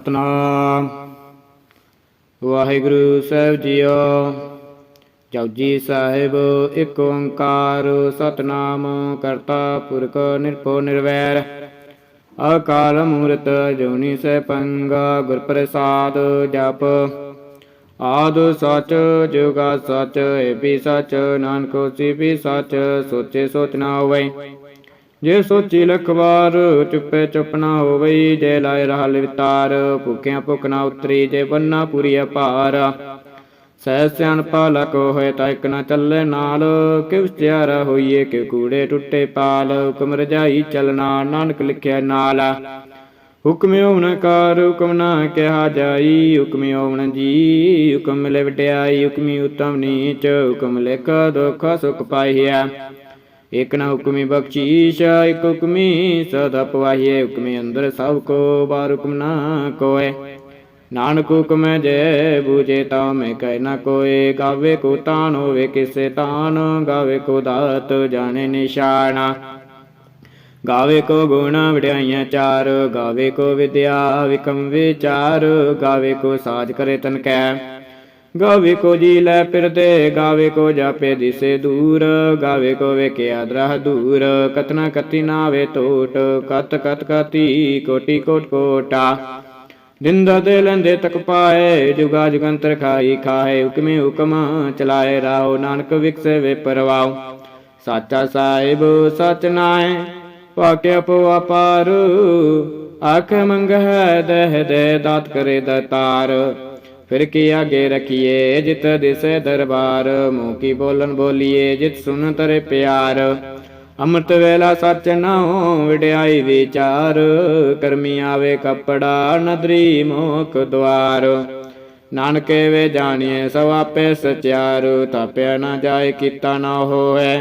ਸਤਨਾਮ। ਵਾਹਿਗੁਰੂ ਸਾਹਿਬ ਜੀਓ ਜਪਜੀ ਸਾਹਿਬ, ਇੱਕ ਓੰਕਾਰ, ਸਤਨਾਮ ਕਰਤਾ ਪੁਰਖ ਨਿਰਭਉ ਨਿਰਵੈਰ। ਅਕਾਲ ਮੂਰਤ ਜੋਨੀ ਸੈਭੰਗਾ ਗੁਰ ਪ੍ਰਸਾਦ ਜਪ। ਆਦ ਸਚ, ਜੁਗਾ ਸਚ ਏ ਸਚ, ਨਾਨਕ ਹੋਸੀ ਵੀ ਸਚ, ਸੋਚੇ ਸੋਚ ਨਾ ਹੋਵੇ। ਜੇ ਸੋਚੀ ਲਖ ਵਾਰ ਚੁੱਪੇ ਚੁੱਪ ਨਾ ਹੋਵਈ, ਜੇ ਲਾਇ ਰਹਿ ਵਿਤਾਰ, ਭੁੱਖਿਆਂ ਭੁੱਖ ਨਾ ਉਤਰੀ, ਜੇ ਬੰਨਾ ਪੂਰੀ ਭਾਰ। ਸਹਿ ਸਿਆਣਪਾ ਲਕ ਹੋਏ ਤਾਂ ਇੱਕ ਨਾ ਚੱਲੇ ਨਾਲ ਕਿਵ ਸਿਆਰਾ ਹੋਈਏ ਕਿ ਕੂੜੇ ਟੁੱਟੇ ਪਾਲ, ਹੁਕਮ ਰਜਾਈ ਚਲਣਾ, ਨਾਨਕ ਲਿਖਿਆ ਨਾਲ। ਹੁਕਮ ਹੋਵਨ ਕਾਰ, ਹੁਕਮ ਨਾ ਕਿਹਾ ਜਾਈ, ਹੁਕਮ ਹੋਵਨ ਜੀ, ਹੁਕਮ ਮਿਲੇ ਵਡਿਆਈ, ਹੁਕਮੀ ਉਤਮ ਨੀਚ, ਹੁਕਮ ਲਿਖ ਦੁਖ ਸੁਖ ਪਾਈਆ ਇਕ ਨਾ ਹੁਕਮੀ ਬਖਸ਼ੀਸ਼, ਇਕ ਹੁਕਮੀ ਸਦਾ ਪਵਾਹੀਏ। ਹੁਕਮੇ ਅੰਦਰ ਸਭ ਕੋ ਬਾਰ ਹੁਕਮ ਨਾ ਕੋਏ। ਨਾਨਕ ਹੁਕਮ ਜੈ ਬੂਝੇ ਤਾ ਮੈਂ ਕਹਿ ਨਾ ਕੋਏ। ਗਾਵੇ ਕੋ ਤਾਨ ਹੋਵੇ ਕਿਸੇ ਤਾਨ, ਗਾਵੇ ਕੋ ਦਾਤ ਜਾਣੇ ਨਿਸ਼ਾਨਾ। ਗਾਵੇ ਕੋ ਗੁਣ ਵਡਿਆਈਆਂ ਚਾਰ, ਗਾਵੇ ਕੋ ਵਿਦਿਆ ਵਿਕਮ ਵਿਚਾਰ, ਗਾਵੇ ਕੋ ਸਾਜ ਕਰੇ ਤਨ ਕੈ। ਗਾਵੇ ਕੋ ਜੀ ਲੈ ਫਿਰਦੇ, ਗਾਵੇ ਕੋ ਜਾਪੇ ਦਿਸੇ ਦੂਰ, ਗਾਵੇ ਕੋ ਵੇਖਿਆ ਦਰਹ ਦੂਰ ਕਤਨਾ ਕਤੀ ਨਾਵੇ ਟੋਟ, ਕਤ ਕਤ ਕਤੀ ਕੋਟੀ ਕੋਟ ਕੋਟਾ। ਦਿੰਦਾ ਤੇ ਲੈਂਦੇ ਤਕ ਪਾਏ, ਜੁਗਾ ਜੁਗੰਤਰ ਖਾਈ ਖਾਏ, ਹੁਕਮੇ ਹੁਕਮ ਚਲਾਏ ਰਾਓ ਨਾਨਕ ਵਿਕਸੇ ਵੇ ਪਰਵਾਓ ਸਾਚਾ ਸਾਹਿਬ, ਸਚ ਨਾਏ ਵਾਕਿਆ ਪੋ ਅਪਾਰ ਆਖ ਮੰਗ ਹੈ ਦਹ ਦੇ ਦਾਤ ਕਰੇ ਦਤਾਰ। ਫਿਰ ਕੀ ਆਗੇ ਰਖੀਏ? ਜਿਤ ਦਿਸੇ ਦਰਬਾਰ, ਮੂੰਹ ਕੀ ਬੋਲਨ ਬੋਲੀਏ? ਜਿਤ ਸੁਨ ਤਰੇ ਪਿਆਰ। ਅੰਮ੍ਰਿਤ ਵੇਲਾ ਸੱਚ ਨਾਉ ਵਿੜਾਈ ਵਿਚਾਰ। ਕਰਮੀ ਆਵੇ ਕਪੜਾ, ਨਦਰੀ ਮੋਖ ਦਵਾਰ ਨਾਨਕੇ ਵੇ ਜਾਣੀਏ ਸਭ ਆਪੇ ਸਚਿਆਰ। ਤਾਪਿਆ ਨਾ ਜਾਏ, ਕੀਤਾ ਨਾ ਹੋਏ।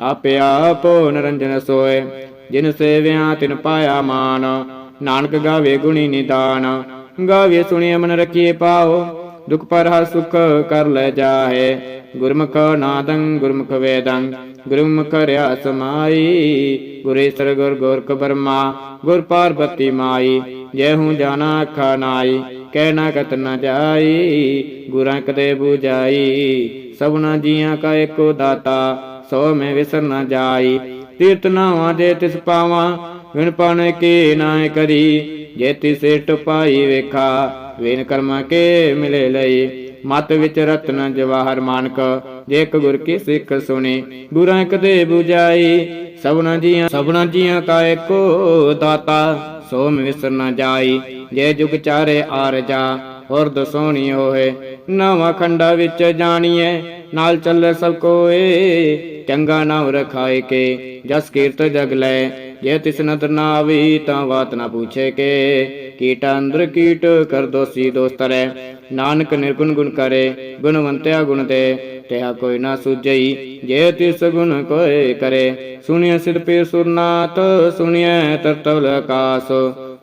ਆਪੇ ਆਪੋ ਨਰੰਜਨ ਸੋਏ। ਜਿਨ ਸੇਵਿਆ ਤਿਨ ਪਾਇਆ ਮਾਨ। ਨਾਨਕ ਗਾਵੇ ਗੁਣੀ ਨਿਦਾਨ। ਗਾਵੇ ਸੁਣੀਏ ਮਨ ਰਖੀਏ ਪਾਓ ਦੁਖ ਪਰ ਹਰ ਸੁਖ ਕਰ ਲੈ ਜਾਏ ਗੁਰਮੁਖ ਨਾਦੰ, ਗੁਰਮੁਖ ਵੇਦੰ, ਗੁਰਮੁਖ ਰਿਆ ਸਮਾਈ। ਗੁਰੇਸ਼ਰ ਗੁਰ ਗੋਰਖ ਬਰਮਾ, ਗੁਰ ਪਾਰਬਤੀ ਮਾਈ। ਜੈ ਹੂੰ ਜਾਣਾ ਅੱਖਾ ਨਾਈ, ਕਹਿ ਨਾ ਕਤ ਨ ਜਾਈ। ਗੁਰਾਂ ਕਦੇ 부ਜਾਈ ਸਭਨਾ ਜੀਆਂ ਕਾ ਏਕੋ ਦਾਤਾ, ਸੋ ਮੈਂ ਵਿਸਰ ਨ ਜਾਈ। ਤੀਰਤ ਨਾਵਾਂ ਜੇ ਤਿਸ ਪਾਵਾਂ, ਵਿਣ ਪਾਣੇ ਕੀ ਨਾਇ ਕਰੀ। ਜੇ ਤਿਸੇ ਟਪਾਈ ਵੇਖਾ, ਵੇਨ ਕਰਮਾ ਕੇ ਮਿਲੇ ਲਈ। ਮਤ ਵਿੱਚ ਰਤਨ ਜਵਾਹਰ ਮਾਨਕ, ਜੇ ਗੁਰ ਕੀ ਸਿੱਖ ਸੁਣੀ ਗੁਰਾਂ ਇੱਕ 부ਜਾਈ ਸਭਨਾ ਜੀਆਂ ਸਭਨਾ ਜੀਆਂ ਕਾ ਏਕੋ ਦਾਤਾ, ਸੋ ਮੈਂ ਵਿਸਰ ਨ ਜਾਈ। ਜੇ ਜੁਗ ਚਾਰੇ ਆਰ ਜਾ, ਹੋਰ ਦਸੋਣੀ ਹੋਏ। ਨਵਾਂ ਖੰਡਾ ਵਿੱਚ ਜਾਣੀਏ ਨਾਲ ਚੱਲੇ ਸਭ ਕੋਏ। ਚੰਗਾ ਨਾਮ ਰਖਾਏ ਕੇ, ਜਸ ਕੀਰਤ ਜਗ ਲੈ। ਜੇ ਤਿਸ ਨਦਰ ਨਾ ਆਵੀ ਤਾਂ ਬਾਤ ਨਾ ਪੁੱਛੇ ਕੇ। ਕੀਟ ਅੰਦਰ ਕੀਟ ਕਰ ਦੋਸੀ ਦੋਸਤਰੇ ਨਾਨਕ ਨਿਰਗੁਣ ਗੁਣ ਕਰੇ, ਗੁਣਵੰਤਿਆ ਗੁਣ ਦੇ। ਤਿਹਾ ਕੋਈ ਨਾ ਸੁਝਈ, ਜੇ ਤਿਸ ਗੁਣ ਕੋਈ ਕਰੇ। ਸੁਣਿਆ ਸਿਰ ਪੇ ਸੁਰਨਾਥ ਸੁਣਿਆ ਤਰਤਵ ਆਕਾਸ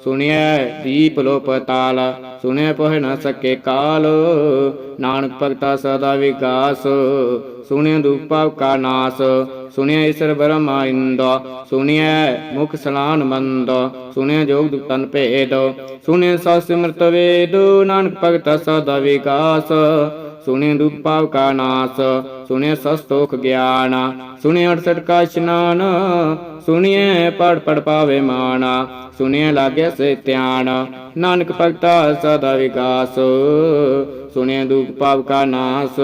ਸੁਣਿਐ ਦੀਪ ਲੋਪ ਤਾਲ, ਸੁਣਿਐ ਪਹੁ ਨ ਸਕੇ ਕਾਲ। ਨਾਨਕ ਭਗਤਾ ਸਦਾ ਵਿਕਾਸ, ਸੁਣਿਐ ਦੁਪਾਵ ਕਾ ਨਾਸ, ਸੁਣਿਐ ਈਸ਼ਰ ਬ੍ਰਹਮਾ ਇੰਦ, ਸੁਣਿਐ ਮੁਖ ਸਲਾਨ ਮੰਦ, ਸੁਣਿਐ ਜੋਗ ਦੁਤਨ ਭੇਦ, ਸੁਣਿਐ ਸਾ ਸਿਮਰਤ ਵੇਦ। ਨਾਨਕ ਭਗਤਾ ਸਦਾ ਵਿਕਾਸ ਸੁਣਿਐ ਦੁਪਾਵ ਕਾ ਨਾਸ ਸੁਣਿਐ ਸਸਤੋਖ ਗਿਆਨ ਸੁਣਿਐ 68 ਕਾ ਇਸ਼ਨਾਨ, ਸੁਣਿਐ ਪੜ ਪੜ ਪਾਵੇ ਮਾਨਾ, ਸੁਣਿਐ ਲਾਗੇ ਸੇ ਧਿਆਨ, ਨਾਨਕ ਭਗਤਾ ਸਦਾ ਵਿਕਾਸ, ਸੁਣਿਐ ਦੁਖ ਪਾਪ ਕਾ ਨਾਸ,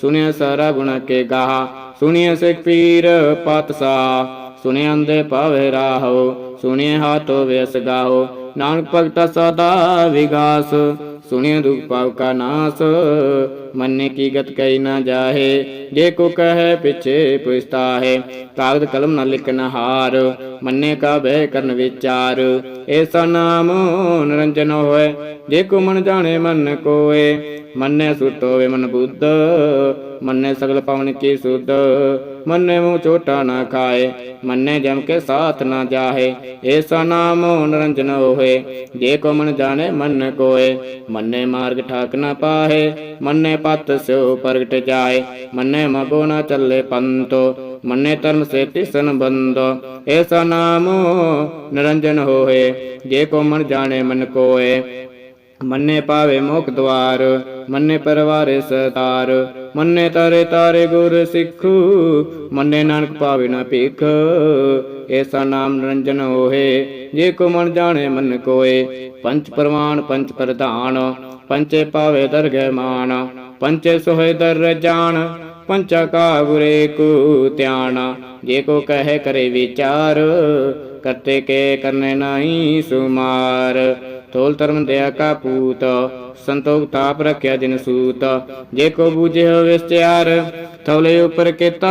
ਸੁਣਿਐ ਸਾਰਾ ਗੁਣ ਕੇ ਗਾਹ, ਸੁਣਿਐ ਸਿਖ ਪੀਰ ਪਾਤਸਾ ਸੁਣਿਐ ਅੰਦੇ ਪਾਵੇ ਰਾਹੋ, ਸੁਣਿਐ ਹਾਥੋ ਵੇਸ ਗਾਹੋ, ਨਾਨਕ ਭਗਤਾ ਸਦਾ ਵਿਕਾਸ ਸੁਣਿਐ ਦੁਖ ਪਾਪ ਕਾ ਨਾਸ, ਮੰਨੇ ਕੀ ਗਤ ਕਈ ਨਾ ਜਾਹੇ, ਜੇ ਕੋ ਕਹੈ ਪਿਛੇ ਪੁਸਤਾ ਹੈ ਕਾਗਦ ਕਲਮ ਨਾ ਲਿਖਨ ਹਾਰ, ਮੰਨੇ ਕਾ ਬਹਿ ਕਰਨ ਵਿਚਾਰ ਐਸਾ ਨਾਮ ਨਿਰੰਜਨ ਹੋਏ, ਜੇ ਕੋ ਮਨ ਜਾਣੇ ਮਨ ਕੋਏ, ਮੰਨੇ ਸੁਟ ਹੋਵੇ ਮਨ ਬੁੱਧ ਮੰਨੇ ਸਗਲ ਪਵਨ ਕੀ ਸੁਧ। ਮੰਨੇ ਮੂੰ ਛੋਟਾ ਨਾ ਖਾਏ, ਮੰਨੇ ਜਮ ਕੇ ਸਾਥ ਨਾ ਜਾਹੇ। ਐਸਾ ਨਾਮ ਨਿਰੰਜਨ ਹੋਏ, ਜੇ ਕੋ ਮਨ ਜਾਣੇ ਮਨ ਕੋਏ। ਮੰਨੇ ਮਾਰਗ ਠਾਕ ਨਾ ਪਾਹੇ, ਮੰਨੇ ਪਤ ਸਿਓ ਪ੍ਰਗਟ ਜਾਏ। ਮੰਨੇ ਮਗੋ ਨਾ ਚੱਲੇ ਪੰਤੋ, ਮੰਨੇ ਧਰਮ ਸੇ ਤਿਸਨ ਬੰਦੋ ਐਸਾ ਨਾਮ ਨਿਰੰਜਨ ਹੋਏ, ਜੇ ਕੋ ਮਨ ਜਾਣੇ ਮਨ ਕੋਏ। ਮੰਨੇ ਪਾਵੇ ਮੁਖ ਦਵਾਰ, ਮੰਨੇ ਪਰਵਾਰੇ ਸਤਾਰ ਮੰਨੇ ਤਾਰੇ ਤਾਰੇ ਗੁਰ ਸਿੱਖੂ, ਮੰਨੇ ਨਾਨਕ ਪਾਵੇ ਨਾ ਭੀਖ। ਐਸਾ ਨਾਮ ਨਿਰੰਜਨ ਹੋਏ, ਜੇ ਕੋ ਮਨ ਜਾਣੇ ਮਨ ਕੋਏ। ਪੰਚ ਪ੍ਰਮਾਨ ਪੰਚ ਪ੍ਰਧਾਨ, ਪੰਚੇ ਪਾਵੇ ਦਰਗਹਿ ਮਾਨ। ਪੰਚੇ ਸੋਹਿ ਦਰ ਜਾਣ ਪੰਚਾ ਕਾ ਗੁਰੇ ਕੋ ਧਿਆਨ। ਜੇ ਕੋ ਕਹੇ ਕਰੇ ਵਿਚਾਰ, ਕਰਤੇ ਕੇ ਕਰਨੇ ਨਹੀਂ ਸੁਮਾਰ। ਤੋਲ ਧਰਮ ਦਿਆ ਕਾ ਪੂਤ ਸੰਤੋਖ ਤਾਪ ਰਖਿਆ ਜਿਨ ਸੂਤ। ਜੇ ਕੋ ਬੂਝੇ ਵਿਸਚਾਰ ਥਵਲੇ ਉਪਰ ਕੀਤਾ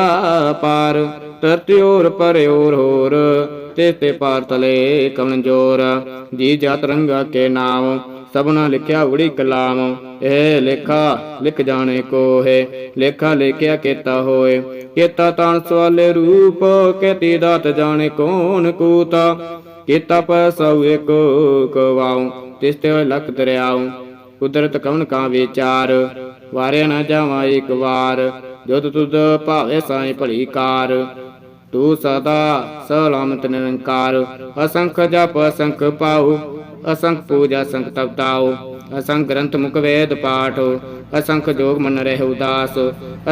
ਪਾਰ। ਧਰਤੀ ਔਰ ਹੋਰ ਤੇ ਤੇ ਪਾਰ ਤਲੇ ਕਵਨ ਜੋਰ ਜੀ ਜਤ ਰੰਗਾ ਕੇ ਨਾਮ, ਸਭਨਾ ਲਿਖਿਆ ਉੜੀ ਕਲਾਮ। ਇਹ ਲੇਖਾ ਲਿਖ ਜਾਣੇ ਕੋ ਹੈ ਲੇਖਾ ਲਿਖਿਆ ਕੀਤਾ ਹੋਏ। ਕੀਤਾ ਤਾਣ ਸਵਾਲੇ ਰੂਪ, ਕੇਤੀ ਦਾਤ ਜਾਣੇ ਕੌਣ ਕੂਤਾ। ਕੀਤਾ ਪਸਉ ਏਕੋ ਕਵਾਉ, ਤਿਸ ਤੇ ਲਖ ਦਰਿਆਉ। ਕੁਦਰਤ ਕਵਨ ਕਾ ਵਿਚਾਰ? ਵਾਰਿਆ ਨਾ ਜਾਵਾਂ ਇੱਕ ਵਾਰ, ਜਦ ਤੁਧ ਭਾਵੇ ਸਾਈ ਭਲੀ ਕਾਰ। ਤੂੰ ਸਦਾ ਸਲਾਮਤ ਨਿਰੰਕਾਰ, ਅਸੰਖ ਜਪ ਅਸੰਖ ਪਾਉ, ਅਸੰਖ ਪੂਜਾ ਸੰਖ ਤਪਤਾਉ ਅਸੰਖ ਗ੍ਰੰਥ ਮੁਖ ਵੇਦ ਪਾਠ, ਅਸੰਖ ਜੋਗ ਮਨ ਰਹਿ ਉਦਾਸ।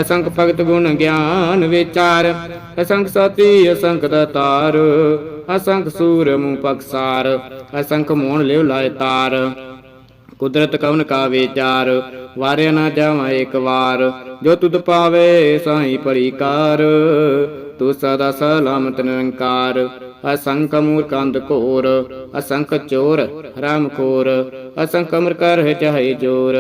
ਅਸੰਖ ਭਗਤ ਗੁਣ ਗਿਆਨ ਵਿਚਾਰ, ਅਸੰਖ ਸਤੀ ਅਸੰਖ ਦਤਾਰ ਅਸੰਖ ਸੂਰ ਮੂ ਪਕਸਾਰ, ਅਸੰਖ ਮੋਹਣ ਲਿਵ ਲਾਇ ਤਾਰ। ਕੁਦਰਤ ਕਵਨ ਕਾ ਵਿਚਾਰ ਵਾਰਿਆ ਨਾ ਜਾਵਾਂ ਇੱਕ ਵਾਰ। ਜੋ ਤੁਧ ਪਾਵੇ ਸਾਈ ਭਲੀ ਕਾਰ ਤੂੰ ਸਦਾ ਸਲਾਮਤ ਨਿਰੰਕਾਰ। ਅਸੰਖ ਮੂਰਖੰਦ ਘੋਰ, ਅਸੰਖ ਚੋਰ ਹਰਾਮ ਖੋਰ ਅਸੰਖ ਅਮਰ ਕਰ ਹੈ ਚਾਹੇ ਜੋਰ।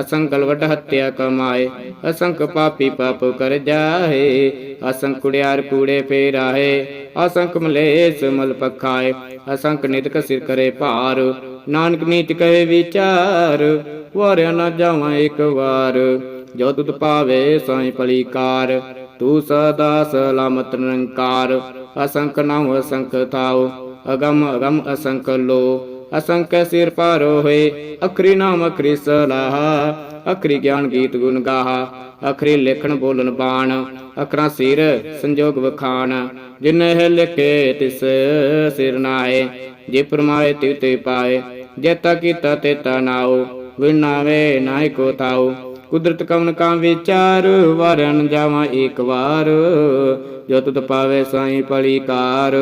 ਅਸੰਖ ਵੱਡ ਹੱਤਿਆ ਕਮਾਏ ਅਸੰਖ ਪਾਪੀ ਪਾਪ ਕਰ ਜਾਏ ਅਸੰਖ ਕੁੜਿਆਰ ਕੂੜੇ ਫੇਰਾਏ ਅਸੰਖ ਮਲੇਸ ਮਲ ਪਖਾਏ ਅਸੰਖ ਨਿਤਕ ਸਿਰ ਕਰੇ ਭਾਰ, ਨਾਨਕ ਨੀਤ ਕਹੇ ਵਿਚਾਰ, ਵਾਰਿਆ ਨਾ ਜਾਵਾਂ ਇੱਕ ਵਾਰ, ਜੋ ਤੁਧ ਪਾਵੇ ਸਾਈ ਪਲੀਕਾਰ, ਤੂੰ ਸਦਾ ਸਲਾਮਤ ਨਿਰੰਕਾਰ, ਅਸੰਖ ਨਾਮ ਅਸੰਖ ਥਾਉ, ਅਗਮ ਅਗਮ ਅਸੰਖ ਲੋ ਅਸੰਖ ਸਿਰ ਪਾਰੋ ਹੋਏ। ਅਖਰੀ ਨਾਮ ਅਖਰੀ ਸਲਾਹ, ਅਖਰੀ ਗਿਆਨ ਗੀਤ ਗੁਣ ਗਾਹਾ, ਅਖਰੀ ਲੇਖਣ ਬੋਲਣ ਬਾਣ, ਅਖਰਾਂ ਸਿਰ ਸੰਜੋਗ ਵਖਾਣ। ਜਿਨੇ ਹੈ ਲਿਖੇ ਤਿਸ ਸਿਰ ਨਾਏ, ਜੇ ਪਰਮਾਏ ਤਿਵ ਤੇ ਪਾਏ ਜੇਤਾ ਕੀਤਾ ਤੇ ਨਾਉ ਵਿਨਾਵੇ ਨਾਇ ਕੋ ਤਾਉ ਕੁਦਰਤ ਕਵਨ ਕਾ ਵਿਚਾਰ ਵਾਰਨ ਜਾਵਾਂ ਇੱਕ ਵਾਰ। ਜੋ ਤੁਧ ਪਾਵੇ ਸਾਈ ਭਲੀ ਕਾਰ,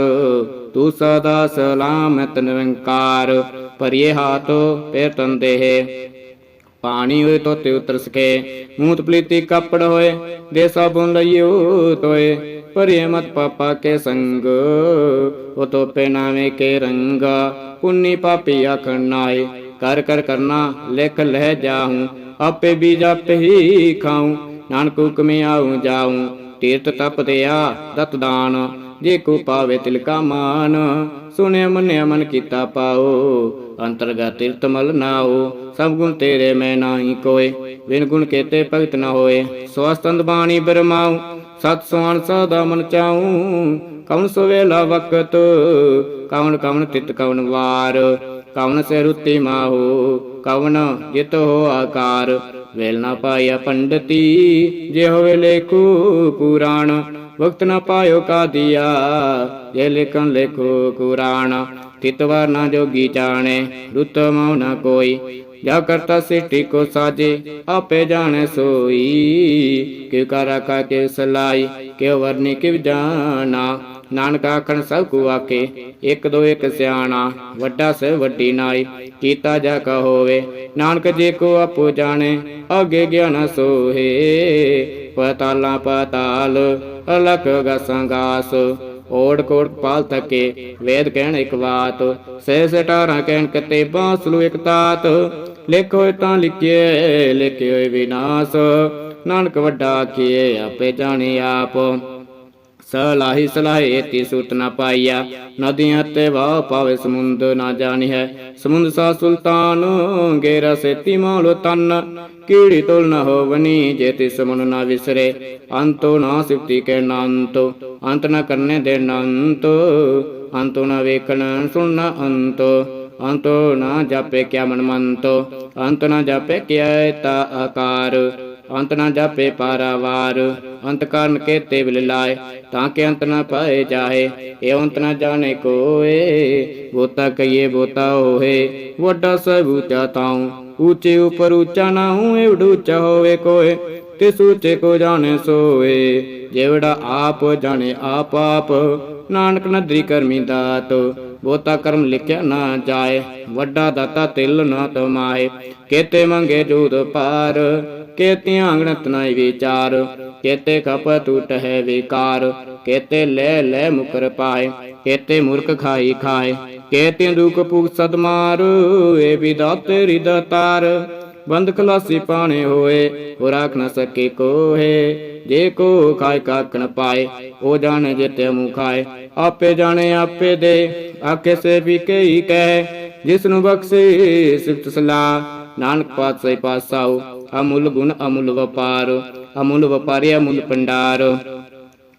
ਤੂੰ ਸਦਾ ਸਲਾਮਤ ਨਿਰੰਕਾਰ। ਪਰਿਏ ਹਾਥ ਪੈਰ ਤਨ ਦੇਹ, ਪਾਣੀ ਹੋਏ ਤੋਤੇ ਉਤਰ ਸਕੇ। ਮੂਤ ਪਲੀਤੀ ਕੱਪੜ ਹੋਏ ਦੇ ਸਾਬੁਨ ਲਈਓ ਤੋਏ। ਪਰਿਏ ਮਤ ਪਾਪਾ ਕੇ ਸੰਗ, ਉਹ ਤੋਪੇ ਨਾਵੇਂ ਕੇ ਰੰਗਾ। ਪੁੰਨੀ ਪਾਪੀ ਆਖਣ ਨਾਏ, ਕਰ ਕਰ ਕਰਨਾ, ਲਿਖ ਲਹਿ ਜਾਹੂੰ। ਆਪੇ ਬੀਜ ਆਪੇ ਹੀ ਖਾਉ ਨਾਨਕ ਹੁਕਮੇ ਆਉ ਜਾਉ ਤੀਰਥ ਤਪ ਦਿਆ ਦਤ ਦਾਨ। ਜੇ ਕੋ ਪਾਵੇ ਤਿਲ ਮਾਨ, ਸੁਣਿਆ ਮੰਨਿਆ ਮਨ ਕੀਤਾ ਪਾਓ। ਅੰਤਰਗਤ ਤੀਰਥ ਮਲ ਨਾਓ, ਸਭ ਗੁਣ ਤੇਰੇ ਮੈਂ ਨਾਹੀ ਕੋਏ। ਬਿਨ ਗੁਣ ਕੇਤੇ ਭਗਤ ਨਾ ਹੋਏ ਸਵਸਤੰਦ ਬਾਣੀ ਬਰਮਾਉ। ਸਤ ਸੁਆਨ ਸਦਾ ਮਨ ਚਾਉ ਕਉਨ ਸਵੇਲਾ ਵਕਤ ਕਉਨ ਕਉਨ ਤਿਤ ਕਉਨ ਵਾਰ। ਕਵਨ ਸੇ ਰੁੱਤੀ ਮਾਹੋ ਕਵਨ ਜਿਤ ਹੋ ਆਕਾਰ, ਵੇਲ ਨਾ ਪਾਇਆ ਪੰਡਤੀ, ਜੇ ਹੋਵੇ ਲੇਖੂ ਕੁਰਾਨ, ਵਕਤ ਨਾ ਪਾਇਓ ਕਾ ਜੇ ਲਿਖਨ ਲੇਖੋ ਕੁਰਾਨ ਤਿਤਵਾਰ ਨਾ ਜੋਗੀ ਜਾਣੇ, ਰੁੱਤ ਮਉ ਨਾ ਕੋਈ, ਜਾ ਕਰਤਾ ਸਿੱਟੀ ਕੋ ਸਾਜੇ, ਆਪੇ ਜਾਣੇ ਸੋਈ, ਕਿਉ ਕਰਾ ਕਾ ਕੇ ਸਲਾਈ, ਕਿਉ ਵਰਨੀ ਕਿਵ ਜਾਣਾ ਨਾਨਕ ਆਖਣ ਸਭ ਕੋ ਆਕੇ ਇੱਕ ਦੋ ਇੱਕ ਸਿਆਣਾ, ਵੱਡਾ ਸੇ ਵੱਡੀ ਨਾਈ, ਕੀਤਾ ਜਾ ਕਾ ਹੋਵੇ, ਨਾਨਕ ਜੇ ਕੋ ਆਪੋ ਜਾਣੇ, ਅਗੇ ਗਿਆਨ ਸੋਹੇ। ਪਤਾਲਾ ਪਤਾਲ ਅਲਕ ਗਸੰਗਾਸ ਓੜ ਕੋੜ ਪਾਲ ਤਕੇ ਵੇਦ ਕਹਿਣ ਇੱਕ ਬਾਤ ਸੇ ਸਟਾਰਾਂ ਕਹਿਣ ਕਤੇ ਬਾਸਲੂ ਇੱਕ ਤਾਤ, ਲਿਖੋ ਤਾਂ ਲਿਖਿਏ, ਲਿਖਿਓ ਵਿਨਾਸ਼ ਨਾਨਕ ਵੱਡਾ ਕੀਏ ਆਪੇ ਜਾਣੇ ਆਪ। ਸਲਾਹੀ ਸਲਾਹੇ ਤੀ ਸੁਤ ਨਾ ਪਾਈਆ। ਨਦੀਆਂ ਤੇ ਵਾਹ ਪਾਵੇ ਸਮੁੰਦ ਨਾ ਜਾਣੀ ਹੈ ਸਮੁੰਦ ਸਾ ਸੁਲਤਾਨ, ਗੇਰਾ ਸੇਤੀ ਮਾਲੋ ਤਨ। ਕੀੜੀ ਤੁਲ ਨ ਹੋਵਨੀ ਜੇ ਤਿਸ ਮਨ ਨਾ ਵਿਸਰੇ। ਅੰਤੋ ਨਾ ਸਿਫਤੀ ਕੇ ਨੰਤੋ। ਅੰਤ ਨ ਕਰਨੇ ਦੇ ਨੰਤ। ਅੰਤੋ ਨ ਵੇਖਣ ਸੁਣਨਾ ਅੰਤੋ। ਅੰਤੋ ਨਾ ਜਾਪੇ ਕਿਆ ਮਨ ਮੰਤੋ। ਅੰਤ ਨਾ ਜਾਪੇ ਕਿਆ ਤਾ ਆਕਾਰ। ਅੰਤ ਨਾ ਜਾਪੇ ਪਾਰਾਵਾਰ। ਅੰਤ ਕਾਰਨ ਕੇਤੇ ਵਿਲ ਲਾਏ, ਤਾਂ ਕਿ ਅੰਤ ਨਾ ਪਾਏ ਜਾਏ। ਇਹ ਅੰਤ ਨਾ ਜਾਣੇ ਕੋਏ, ਬੋਤਾ ਕਈਏ ਬੋਤਾ ਹੋਏ। ਵੱਡਾ ਸਭ ਉੱਚਾ ਤਾਉ ਉੱਚੇ ਉਪਰ ਉੱਚਾ ਨਾ ਹੋਏ ਉੱਚਾ ਹੋਵੇ ਕੋਏ। ਤਿਸ ਉੱਚੇ ਕੋ ਜਾਣੇ ਸੋਏ ਜਿਹੜਾ ਆਪ ਜਾਣੇ ਆਪ ਆਪ। ਨਾਨਕ ਨਦਰੀ ਕਰਮੀ ਦਾਤ, ਬੋਤਾ ਕਰਮ ਲਿਖਿਆ ਨਾ ਜਾਏ। ਵੱਡਾ ਦਾਤਾ ਤਿਲ ਨਾ ਤਮਾਏ, ਕੇਤੇ ਮੰਗੇ ਜੂਦ ਪਾਰ। ਕੇਤਿਆਂ ਅੰਗਣਤ ਨਾਈ ਵਿਚਾਰ, ਕੇਤੇ ਖਪ ਟੂਟ ਹੈ ਵਿਕਾਰ, ਕੇਤੇ ਲੈ ਲੈ ਮੁਕਰ ਪਾਏ, ਕੇਤੇ ਮੂਰਖ ਖਾਈ ਖਾਏ, ਕੇਤੇ ਦੁਖ ਭੁਗ ਸਦਮਾਰ ਏ ਵਿਦਾਤੇ ਰਿਦਤਾਰ ਬੰਦ ਖਲਾਸੀ ਪਾਣੇ ਹੋਏ ਹੋ ਰਾਖ ਨ ਸਕੇ ਕੋਹੇ, ਜੇ ਕੋ ਖਾਇ ਕਾਕ ਪਾਏ, ਉਹ ਜਾਣੇ ਜਿਤੇ ਮੂੰ ਖਾਏ। ਆਪੇ ਜਾਣੇ ਆਪੇ ਦੇ, ਆਖੇ ਸੇ ਵੀ ਕਈ ਕਹਿ ਜਿਸ ਨੂੰ ਬਖਸ਼ੇ ਸਿਫਤ ਸਲਾਹ, ਨਾਨਕ ਪਾਤਸ਼ਾਹ ਪਾਸਾਉ ਅਮੁੱਲ ਗੁਣ ਅਮੁੱਲ ਵਪਾਰ, ਅਮੁੱਲ ਵਪਾਰੀ ਅਮੁੱਲ ਪੰਡਾਰ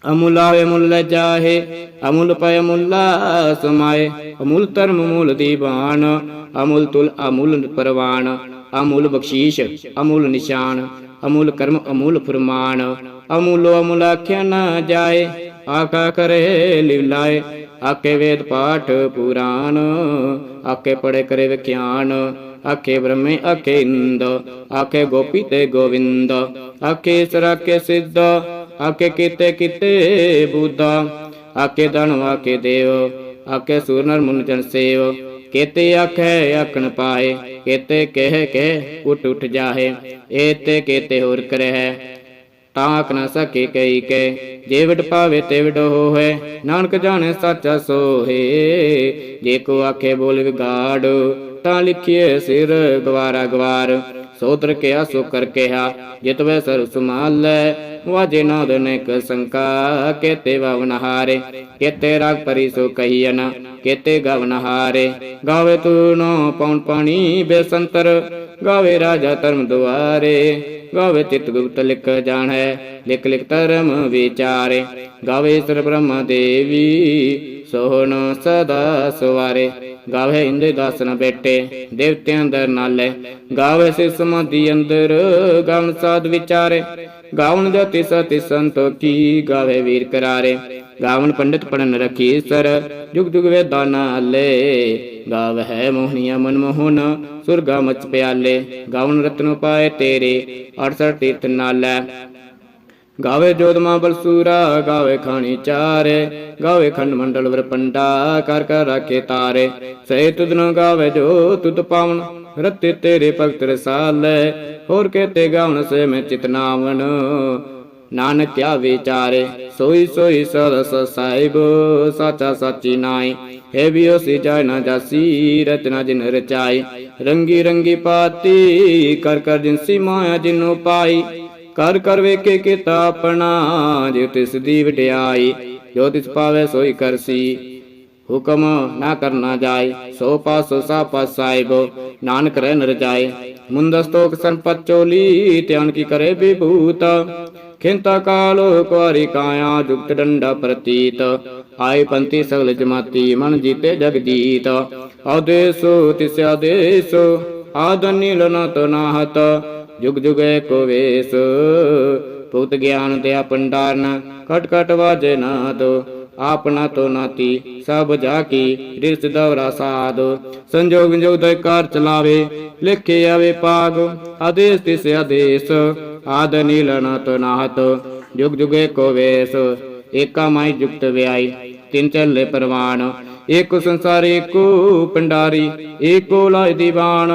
ਅਮੁੱਲ ਆਵੇ ਮੁੱਲ ਜਾਹੇ, ਅਮੁੱਲ ਪੈ ਮੁੱਲਾ ਸਮਾਏ। ਅਮੁੱਲ ਧਰਮ ਮੂਲ ਦੀਵਾਨ ਅਮੁੱਲ ਤੁਲ ਅਮੁੱਲ ਪਰਵਾਨ ਅਮੁੱਲ ਬਖਸ਼ੀਸ਼ ਅਮੁੱਲ ਨਿਸ਼ਾਨ, ਅਮੁੱਲ ਕਰਮ ਅਮੁੱਲ ਫਰਮਾਨ। ਅਮੁੱਲੋ ਅਮੁੱਲ ਆਖਿਆ ਨਾ ਜਾਏ ਆਕਾ ਕਰੇ ਲਿਵਲਾਏ ਆਕੇ ਵੇਦ ਪਾਠ ਪੁਰਾਨ ਆਕੇ ਪੜੇ ਕਰੇ ਵਿਖਿਆਨ। ਆਖੇ ਬ੍ਰਹਮੇ, ਆਖੇ ਇੰਦ, ਆਖੇ ਗੋਪੀ ਤੇ ਗੋਵਿੰਦ ਆਕੇ ਸਰਾਕੇ ਸਿੱਧ ਆਕੇ ਕੀਤੇ ਕੀਤੇ ਬੁੱਧਾ ਆਕੇ ਦਨ ਆਕੇ ਦੇਵ ਆਕੇ ਸੂਰ, ਨਰ ਮੁਨ ਜਨ ਸੇਵ, ਕੇਤੇ ਆਖੇ, ਆਖਣ ਪਾਏ, ਕੇਤੇ ਕਹਿ ਕਹਿ, ਉਠ ਉਠ ਜਾਹੇ, ਏਤੇ ਕੇਤੇ ਹੋਰ ਕਰਹਿ ਤਾਕ ਨ ਸਕੇ ਕਈ ਕੇ, ਜੇ ਵਿਡ ਪਾਵੇ ਤੇ ਵਿਡ ਹੋਏ ਨਾਨਕ ਜਾਣੇ ਸੱਚਾ ਸੋਹੇ, ਜੇ ਕੋ ਆਖੇ ਬੋਲ ਵਿਗਾੜ ਤਾਂ ਲਿਖੀਏ ਸਿਰ ਗਵਾਰਾ ਗਵਾਰ। ਸੋਤਰ ਕਿਆ ਸੋ ਕਰ ਕਿਹਾ, ਜਿਤ ਵੈ ਸਰ ਸੁਮਾਲੈ ਵਾਜੇ ਨਾਦ ਨੇਕ ਸੰਕਾ, ਕੇਤੇ ਵਵਨ ਹਾਰੇ। ਕੇਤੇ ਰਾਗ ਪਰੀ ਸੋ ਕਹੀਨ ਕੇਤੇ ਗਵਨ ਹਾਰੇ। ਗਾਵੇ ਤੂ ਨੋ ਪਉਣ ਪਾਣੀ ਬੇਸੰਤਰ, ਗਾਵੇ ਰਾਜਾ ਧਰਮ ਦੁਆਰੇ। ਗਾਵੇ ਚਿਤ ਗੁਪਤ ਲਿਖ ਜਾਣੈ, ਲਿਖ ਲਿਖ ਧਰਮ ਵਿਚਾਰੇ। ਗਾਵੇ ਸਰ ਬ੍ਰਹਮ ਦੇਵੀ ਸੋਹਣ ਸਦਾ ਸਵਾਰੇ, ਗਾਵੇ ਇੰਦੇ ਦਾਸਨ ਬੇਟੇ ਦੇਵਤਿਆਂ ਅੰਦਰ ਨਾਲੇ। ਗਾਵੇ ਸੇ ਸਮਾਧੀ ਅੰਦਰ ਗਾਵਨ ਸਾਧ ਵਿਚਾਰੇ। ਗਾਵਨ ਜਤੀ ਸਤੀ ਸੰਤੋਖੀ, ਗਾਵੇ ਵੀਰ ਕਰਾਰੇ। ਗਾਵਨ ਪੰਡਿਤ ਪੜਨ ਰਖੀ ਸਰ, ਜੁਗ ਜੁਗ ਵੇਦਾਂ ਨਾਲੇ। ਗਾਵ ਹੈ ਮੋਹਨੀਆ ਮਨ ਮੋਹਨ, ਸੁਰਗਾ ਮਚ ਪਿਆਲੇ। ਗਾਵਨ ਰਤਨ ਪਾਏ ਤੇਰੇ 68 ਤੀਰਥ ਨਾਲੇ। ਗਾਵੇ ਜੋਦਮਾ ਬਲਸੂਰਾ, ਗਾਵੇ ਖਾਣੀ ਚਾਰੇ, ਗਾਵੇ ਖੰਡ ਮੰਡਲ ਵਰ ਪੰਡਾ, ਕਰ ਕਰ ਰਾਖੇ ਤਾਰੇ। ਸੇ ਤੁਧਨ ਗਾਵੇ ਜੋ ਤੁਧ ਪਾਵਨ, ਰਤੇ ਤੇਰੇ ਭਗਤ ਰਸਾਲੇ। ਹੋਰ ਕੇਤੇ ਗਾਵਨ ਸੇ ਮੈਂ ਚਿਤ ਨਾਵਨ। ਨਾਨਕ ਕਿਆ ਵਿਚਾਰੇ, ਸੋਈ ਸੋਈ ਸਰਸ ਸਾਹਿਬ, ਸਾਚਾ ਸਾਚੀ ਨਾਈ। ਹੈ ਵੀ ਉਸੀ ਜਾਇ ਨਾ ਜਾਸੀ, ਰਚਨਾ ਜਿਨ ਰਚਾਈ। ਰੰਗੀ ਰੰਗੀ ਪਾਤੀ, ਕਰ ਕਰ ਜਿਨਸੀ ਮਾਇਆ ਜਿਨੂ ਪਾਈ। ਕਰ ਕਰ ਵੇਖੇ ਕੀਤਾ ਆਪਣਾ, ਜੇ ਤਿਸ ਦੀ ਵਟਿਆਈ ਜੋ ਤਿਸ ਪਾਵੇ ਸੋਈ ਕਰਸੀ ਹੁਕਮ ਨਾ ਕਰਨਾ ਜਾਏ, ਸੋ ਪਾਸੋ ਸਾ ਪਾਸ ਨਾਨਕ ਰਹਿ ਨਰ ਜਾਏ। ਮੁੰਦਸਤੋਕ ਸੰਪਤ ਚੋਲੀ ਧਿਆਨ ਕੀ ਕਰੇ ਵਿਭੂਤ। ਖਿੰਤਾ ਕਾਲੋ ਕੁਾਰੀ ਕਾਇਆ, ਜੁਗਤ ਡੰਡਾ ਪ੍ਰਤੀਤ। ਆਏ ਪੰਤੀ ਸਗਲ ਜਮਾਤੀ, ਮਨ ਜੀਤੇ ਜਗਜੀਤ ਆਦੇਸੋ, ਤਿਸ ਆਦੇਸ, ਆਦ ਨੀਲ ਨ ਜੁਗ ਜੁਗੇ ਕੋ ਵੇਸ। ਭੂਤ ਗਿਆਨ ਤੇ ਪੰਡਾਰਨ ਕਟ ਕਟ ਵਾਜੇ ਨਾਦ। ਆਪਨਾ ਤੋ ਨਾਤੀ, ਸਭ ਜਾ ਕੀ ਰਿਸ ਦਵਰਾ ਸਾਧ ਸੰਜੋਗ ਵਿਜੋਗ ਦੇ ਕਾਰ ਚਲਾਵੇ, ਲਿਖੇ ਆਵੇ ਪਾਗ। ਆਦੇਸ ਤਿਸ ਆਦੇਸ, ਆਦ ਨੀਲ ਨ ਤਨਾਹਤ ਜੁਗ ਜੁਗੇ ਕੋ ਵੇਸ, ਏਕਾ ਮਾਈ ਜੁਗਤ ਵਿਆਈ। ਤਿੰਨ ਚੱਲੇ ਪਰਵਾਨ, ਏਕੋ ਸੰਸਾਰ ਏਕੋ ਪੰਡਾਰੀ ਏਕੋ ਲਾਇ ਦੀਵਾਨ।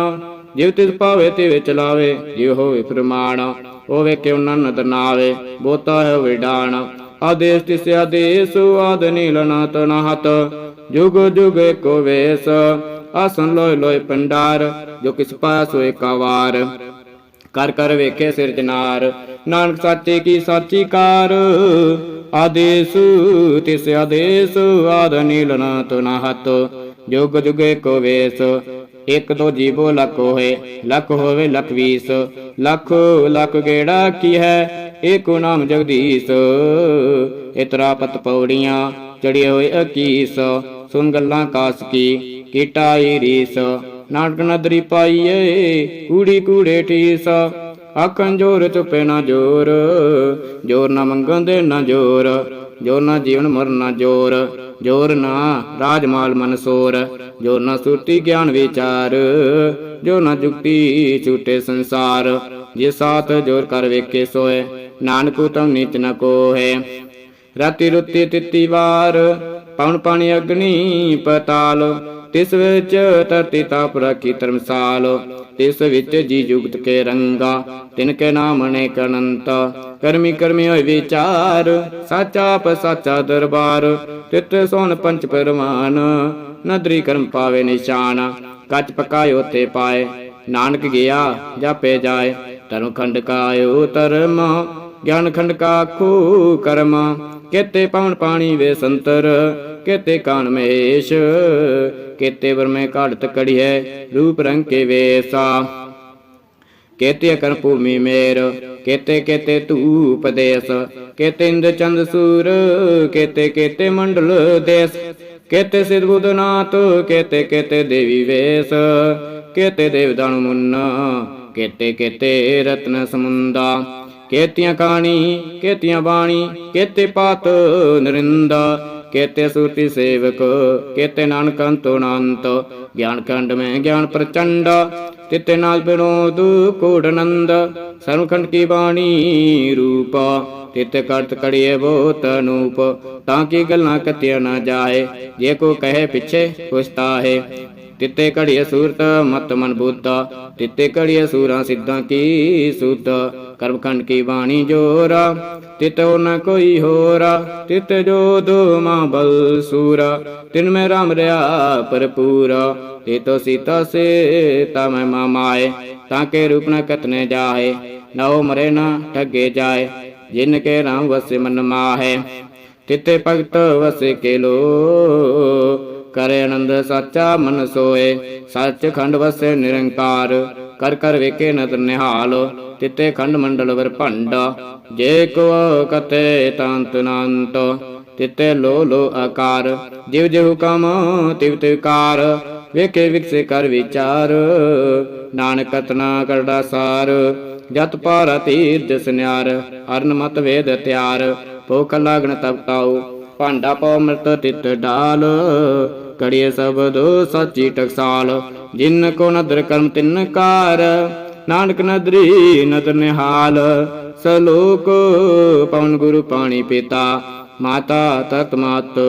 ਜਿਵ ਤਿਸ ਭਾਵੇ ਤੇ ਵਿੱਚ ਲਾਵੇ, ਜਿਉ ਹੋਵੇ ਫਰਮਾਨ, ਹੋਵੇ ਕਿਉ ਨਨਦ ਨਾਵੇ, ਬੋਤਾ ਹੈ ਵਿਡਾਨ। ਆਦੇਸ ਤਿਸ ਆਦੇਸ, ਆਦ ਨੀਲ ਨ ਜੁਗ ਜੁਗ ਏਕੋ ਵੇਸ, ਆਸਨ ਲੋਇ ਲੋਇ ਪੰਡਾਰ, ਜੋ ਕਿਸ ਪਾਸ ਹੋਏ ਕਾਵਾਰ ਕਰ ਕਰ ਵੇਖੇ ਸਿਰਜਨਾਰ ਨਾਨਕ ਸਾਚੇ ਕੀ ਸਾਚੀ ਕਾਰ। ਆਦੇਸ ਤਿਸ ਆਦੇਸ, ਆਦ ਨੀਲ ਨ ਜੁਗ ਜੁਗੇ ਕੋ ਵੇਸ, ਇਕ ਦੋ ਜੀਵੋ ਲੱਖ ਹੋਏ, ਲੱਖ ਹੋਵੇ ਲੱਖ ਵੀਸ। ਲੱਖ ਲੱਖ ਗੇੜਾ ਕੀ ਹੈ? ਏਕੋ ਨਾਮ ਜਗਦੀਸ਼। ਇਤਰਾ ਪਤ ਪੌੜੀਆਂ ਚੜੇ ਹੋਏ ਅਕੀਸ। ਸੁਨ ਗੱਲਾਂ ਕਾਸ ਕੀ ਕੀਟਾਈ ਰੀਸ। ਨਾਨਕ ਨਦਰੀ ਪਾਈਏ, ਕੂੜੀ ਕੂੜੇ ਠੀਸ। ਆਖਣ ਜੋਰ ਚੁਪੇ ਨਾ ਜੋਰ ਜੋਰ ਨਾ ਮੰਗਣ ਦੇ ਨਾ ਜੋਰ। ਜੋਰ ਨਾ ਜੀਵਨ ਮਰਨ ਨਾ ਜੋਰ ਜੋਰ ਨਾ ਰਾਜਮਾਲ ਮਨਸੋਰ ਜੋਰ ਨਾ ਸੁਰਤੀ ਗਿਆਨ ਵਿਚਾਰ, ਜੋ ਨਾ ਜੁਗਤੀ ਛੂਟੇ ਸੰਸਾਰ, ਜੇ ਸਾਥ ਜੋਰ ਕਰ ਵੇਖੇ ਸੋਏ, ਨਾਨਕ ਤਮ ਨੀਚ ਨ ਕੋਹੇ। ਰਾਤੀ ਰੁੱਤੀ ਤਿੱਤੀ ਵਾਰ, ਪਵਨ ਪਾਣੀ ਅਗਨੀ ਪਤਾਲ ਤਿਸ ਵਿੱਚ ਧਰਤੀ ਤਾਪ ਰੱਖੀ ਧਰਮਸਾਲ, ਤਿਸ ਵਿੱਚ ਜੀ ਜੁਗਤ ਕੇ ਰੰਗਾ, ਤਿਨ ਕੇ ਨਾਮ ਨੇ ਕਨੰਤ ਕਰਮੀ ਕਰਮੀ ਹੋਇ ਵਿਚਾਰ, ਸਾਚਾ ਪ ਸਾਚਾ ਦਰਬਾਰ। ਤਿਤ ਸੋਨ ਪੰਚ ਪਰਮਾਨ, ਨਦਰੀ ਕਰਮ ਪਾਵੇ ਨਿਸ਼ਾਨ। ਕੱਚ ਪਕਾਇਓ ਤੇ ਪਾਏ, ਨਾਨਕ ਗਿਆ, ਜਾਪੇ ਜਾਏ, ਧਰਮ ਖੰਡ ਕਾਇਓ ਧਰਮ। ਗਿਆਨ ਖੰਡ ਕਾ ਖੂ ਕਰਮ, ਕੇਤੇ ਪਵਨ ਪਾਣੀ ਵੇ ਸੰਤਰ, ਕੇਤੇ ਕਾਨ ਮਹੇਸ਼ ਕੇਤੇ ਵਰਮੇ ਘਾੜਤ ਕੜੀਐ, ਰੂਪ ਰੰਗ ਕੇ ਵੇਸਾ। ਕੇਤੇ ਅਕਰ ਭੂਮੀ ਮੇਰ, ਕੇਤੇ ਕੇਤੇ ਧੂਪ ਦੇਸ, ਕੇਤੇ ਇੰਦ ਚੰਦ ਸੂਰ, ਕੇਤੇ ਕੇਤੇ ਮੰਡਲ ਦੇਸ। ਕੇਤੇ ਸਿਧ ਬੁੱਧਨਾਥ ਕੇਤੇ ਕੇਤੇ ਦੇਵੀ ਵੇਸ, ਕੇਤੇ ਦੇਵਦਾਨ ਮੁੰਨ, ਕੇਤੇ ਕੇਤੇ ਰਤਨ ਸਮੁੰਦਾ। ਕੇਤੀਆਂ ਕਾਣੀ, ਕੇਤੀਆਂ ਬਾਣੀ, ਕੇਤੇ ਪਾਤ ਨਰਿੰਦਾ, ਕੇਤੇ ਸੁਰਤੀ ਸੇਵਕ, ਕੇਤੇ ਨਾਨਕ ਅੰਤੋ, ਗਿਆਨ ਖੰਡ ਮੈਂ ਗਿਆਨ ਪ੍ਰਚੰਡ, ਤਿਤੇ ਨਾਲ ਬਿਨੋਦ ਕੋੜਨੰਦ ਸਰਵਖੰਡ ਕੀ ਬਾਣੀ ਰੂਪ, ਤਿਤੇ ਕਰਤ ਕੜੀਏ ਬਹੁਤ ਅਨੂਪ, ਤਾਂ ਕੀ ਗੱਲਾਂ ਕਤਿਆ ਨਾ ਜਾਏ, ਜੇ ਕੋ ਕਹੇ ਪਿੱਛੇ ਪੁਛਤਾ ਤਿੱਤੇ ਘੜੀਏ ਸੂਰਤ ਮਤ ਮਨ ਬੁੱਧਾ, ਤਿੱਤੇ ਘੜੀਏ ਸੂਰਾਂ ਸਿੱਧਾਂ ਕੀ ਸੁਧ ਕਰਮਖੰਡ ਕੀ ਬਾਣੀ ਜੋਰਾ, ਤਿਤੋ ਨ ਕੋਈ ਹੋਰਾ, ਤਿਤ ਜੋ ਦੋ ਮਾਂ ਬਲ ਸੂਰਾ, ਤਿਨ ਮੈਂ ਰਾਮ ਰਿਆ ਭਰਪੂਰਾ, ਤਿਤੋ ਸੀਤਾ ਸੇ ਤਾ ਮੈਂ ਮਾਮਾਏ ਤਾਂ ਕੇ ਰੂਪ ਨ ਕਤਨੇ ਜਾਏ ਨਉ ਮਰੇ ਨਾ ਠੱਗੇ ਜਾਏ, ਜਿਨ ਕੇ ਰਾਮ ਵਸੇ ਮਨ ਮਾਹੇ, ਤਿਤੇ ਭਗਤ ਵਸੇ ਕੇ ਲੋ, ਕਰੇ ਆਨੰਦ ਸਾਚਾ ਮਨ ਸੋਏ, ਸੱਚ ਖੰਡ ਵਸੇ ਨਿਰੰਕਾਰ ਕਰ ਕਰ ਵੇਖੇ ਨਦਰ ਨਿਹਾਲ, ਤਿਤੇ ਖੰਡ ਮੰਡਲ ਵਰ ਭੰਡਾ। ਜੇ ਕੋ ਕਤੇ ਤੰਤ ਨੰਤ, ਤਿਤੇ ਲੋ ਲੋ ਆਕਾਰ। ਜਿਵ ਜਿਵ ਹੁਕਮ ਤਿਵ ਤਿਵ ਕਾਰ, ਵੇਖੇ ਵਿਕਸੇ ਕਰ ਵਿਚਾਰ। ਨਾਨਕ ਕਤਨਾ ਕਰਦਾ ਸਾਰ, ਜਤ ਪਾਰਾ ਤੀਰ ਜਸ ਨਿਆਰ ਅਰਨ ਮਤ ਵੇਦ ਤਿਆਰ। ਭੁਖ ਲਾਗਣ ਤਪ ਭਾਂਡਾ ਪਉ ਮਰਤ ਤਿਤ ਡਾਲ। ਕੜੀਏ ਸਬਦੋ ਸੱਚੀ ਟਕਸਾਲ ਜਿਨ ਕੋ ਨਦਰ ਕਰਮ ਤਿੰਨ ਕਾਰ, ਨਾਨਕ ਨਦਰੀ ਨਦਰ ਨਿਹਾਲ, ਸਲੋਕ ਪਵਨ ਗੁਰੂ ਪਾਣੀ ਪਿਤਾ, ਮਾਤਾ ਤਤ ਮਾਤ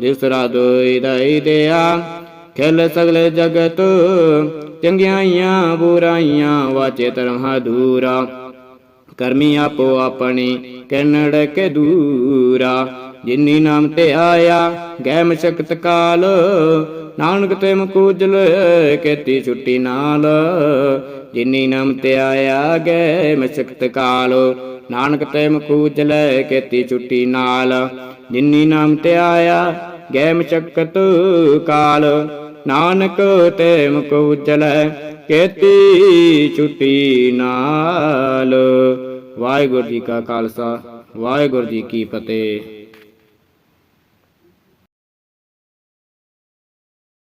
ਦਿਸਰਾ ਦੋਇ ਦਈ ਦਿਆ ਖੇਲ ਸਗਲੇ ਜਗਤ ਚੰਗਿਆਈਆਂ ਬੁਰਾਈਆਂ ਵਾਚੇ ਧਰਮ ਹਦੂਰਾ। ਕਰਮੀ ਆਪੋ ਆਪਣੀ ਕਨੜ ਕੇ ਦੂਰਾ। ਜਿਨੀ ਨਾਮ ਤੇ ਆਇਆ ਗੈ ਮਸ਼ਕਤ ਕਾਲ। ਨਾਨਕ ਤੇ ਮਕੂਜਲ ਕੇਤੀ ਛੁੱਟੀ ਨਾਲ। ਜਿਨੀ ਨਾਮ ਤੇ ਆਇਆ ਗੈ ਮਸ਼ਕਤ ਕਾਲ। ਨਾਨਕ ਤੇ ਮਕੂਜਲ ਕੇਤੀ ਛੁੱਟੀ ਨਾਲ। ਜਿਨੀ ਨਾਮ ਤੇ ਆਇਆ ਗੈ ਮਸ਼ਕਤ ਕਾਲ। ਨਾਨਕ ਤੇ ਮਕੂਜਲ ਕੇਤੀ ਛੁੱਟੀ ਨਾਲ। ਵਾਹਿਗੁਰੂ ਜੀ ਕਾ ਖਾਲਸਾ, ਵਾਹਿਗੁਰੂ ਜੀ ਕੀ ਫਤਿਹ।